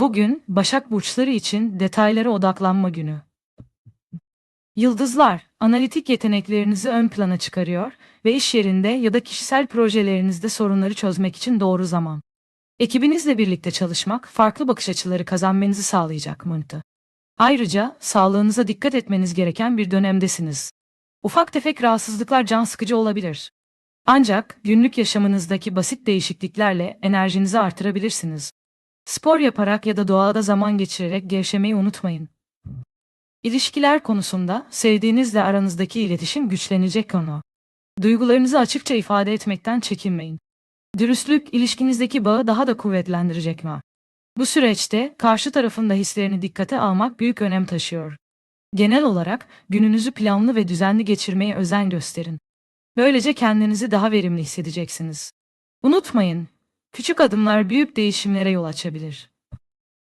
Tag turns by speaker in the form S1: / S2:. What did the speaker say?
S1: Bugün Başak burçları için detaylara odaklanma günü. Yıldızlar, analitik yeteneklerinizi ön plana çıkarıyor ve iş yerinde ya da kişisel projelerinizde sorunları çözmek için doğru zaman. Ekibinizle birlikte çalışmak farklı bakış açıları kazanmanızı sağlayacak manıtı. Ayrıca sağlığınıza dikkat etmeniz gereken bir dönemdesiniz. Ufak tefek rahatsızlıklar can sıkıcı olabilir. Ancak günlük yaşamınızdaki basit değişikliklerle enerjinizi artırabilirsiniz. Spor yaparak ya da doğada zaman geçirerek gevşemeyi unutmayın. İlişkiler konusunda sevdiğinizle aranızdaki iletişim güçlenecek konu. Duygularınızı açıkça ifade etmekten çekinmeyin. Dürüstlük ilişkinizdeki bağı daha da kuvvetlendirecek mi? Bu süreçte karşı tarafın da hislerini dikkate almak büyük önem taşıyor. Genel olarak gününüzü planlı ve düzenli geçirmeye özen gösterin. Böylece kendinizi daha verimli hissedeceksiniz. Unutmayın, küçük adımlar büyük değişimlere yol açabilir.